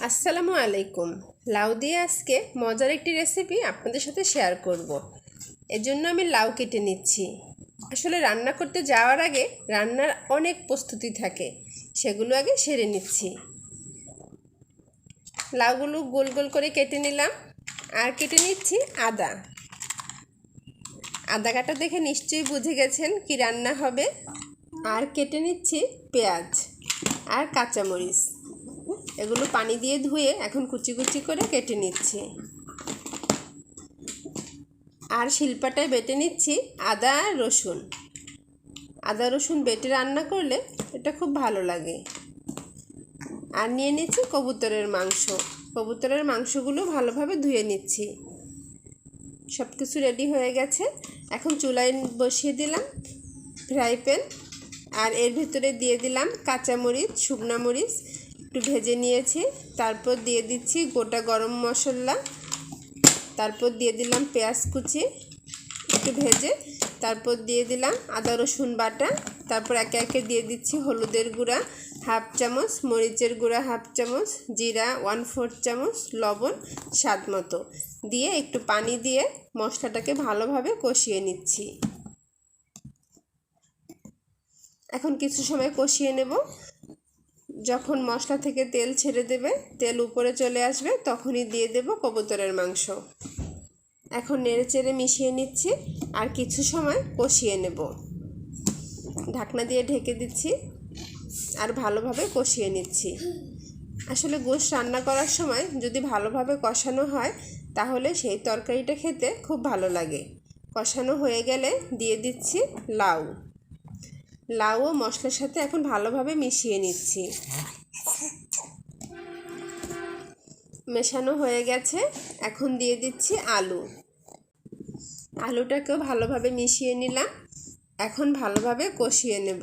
আসসালামু আলাইকুম। লাউ দিয়ে আজকে মজার একটি রেসিপি আপনাদের সাথে শেয়ার করব। এজন্য আমি লাউ কেটে নিচ্ছি। আসলে রান্না করতে যাওয়ার আগে রান্নার অনেক প্রস্তুতি থাকে, সেগুলো আগে সেরে নিচ্ছি। লাউগুলো গোল গোল করে কেটে নিলাম। আর কেটে নিচ্ছি আদা। আদা কাটা দেখে নিশ্চয়ই বুঝে গেছেন কি রান্না হবে। আর কেটে নিচ্ছি পেঁয়াজ আর কাঁচামরিচ। এগুলো পানি দিয়ে ধুয়ে এখন কুচি কুচি করে কেটে নিচ্ছি। আর শিল্পাটায় বেটে নিচ্ছি আদা রসুন। আদা রসুন বেটে রান্না করলে এটা খুব ভালো লাগে। আর নিয়ে নিচ্ছি কবুতরের মাংস। কবুতরের মাংসগুলো ভালোভাবে ধুয়ে নিচ্ছি। সব কিছু রেডি হয়ে গেছে। এখন চুলায় বসিয়ে দিলাম ফ্রাই প্যান। আর এর ভিতরে দিয়ে দিলাম কাঁচামরিচ, শুকনা মরিচ একটু ভেজে নিয়েছি। তারপর দিয়ে দিচ্ছি গোটা গরম মশলা। তারপর দিয়ে দিলাম পেঁয়াজ কুচি, একটু ভেজে। তারপর দিয়ে দিলাম আদা, রসুন বাটা। তারপর একে একে দিয়ে দিচ্ছি হলুদের গুঁড়া, হাফ চামচ, মরিচের গুঁড়া, হাফ চামচ, জিরা, ওয়ান ফোর চামচ, লবণ, স্বাদ মতো। দিয়ে একটু পানি দিয়ে মশলাটাকে ভালোভাবে কষিয়ে নিচ্ছি। এখন কিছু সময় কষিয়ে নেব। যখন মশলা থেকে তেল ছেড়ে দেবে, তেল উপরে চলে আসবে, তখনই দিয়ে দেব কবুতরের মাংস। এখন নেড়ে চেড়ে মিশিয়ে নিচ্ছি আর কিছু সময় কষিয়ে নেব। ঢাকনা দিয়ে ঢেকে দিচ্ছি আর ভালোভাবে কষিয়ে নিচ্ছি। আসলে গোশ রান্না করার সময় যদি ভালোভাবে কষানো হয়, তাহলে সেই তরকারিটা খেতে খুব ভালো লাগে। কষানো হয়ে গেলে দিয়ে দিচ্ছি লাউ। লাউ ও মশলার সাথে এখন ভালোভাবে মিশিয়ে নিচ্ছি। মেশানো হয়ে গেছে। এখন দিয়ে দিচ্ছি আলু। আলুটাকেও ভালোভাবে মিশিয়ে নিলাম। এখন ভালোভাবে কষিয়ে নেব।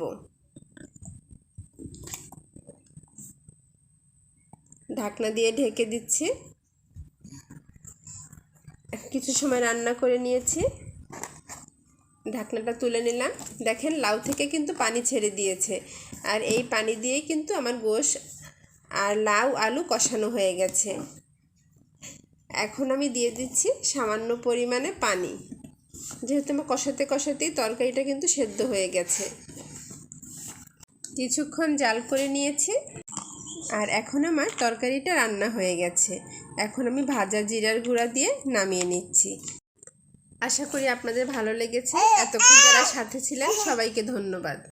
ঢাকনা দিয়ে ঢেকে দিচ্ছি। কিছু সময় রান্না করে নিয়েছি। ঢাকনাটা তুলে নিলাম। দেখেন লাউ থেকে কিন্তু পানি ছেড়ে দিয়েছে। আর এই পানি দিয়েই কিন্তু আমার গোশ আর লাউ, আলু কষানো হয়ে গেছে। এখন আমি দিয়ে দিচ্ছি সামান্য পরিমাণে পানি। যেহেতু আমার কষাতে কষাতেই তরকারিটা কিন্তু সেদ্ধ হয়ে গেছে। কিছুক্ষণ জাল করে নিয়েছি। আর এখন আমার তরকারিটা রান্না হয়ে গেছে। এখন আমি ভাজা জিরার গুঁড়া দিয়ে নামিয়ে নিচ্ছি। আশা করি আপনাদের ভালো লেগেছে। এতক্ষণ যারা সাথে ছিলেন সবাইকে ধন্যবাদ।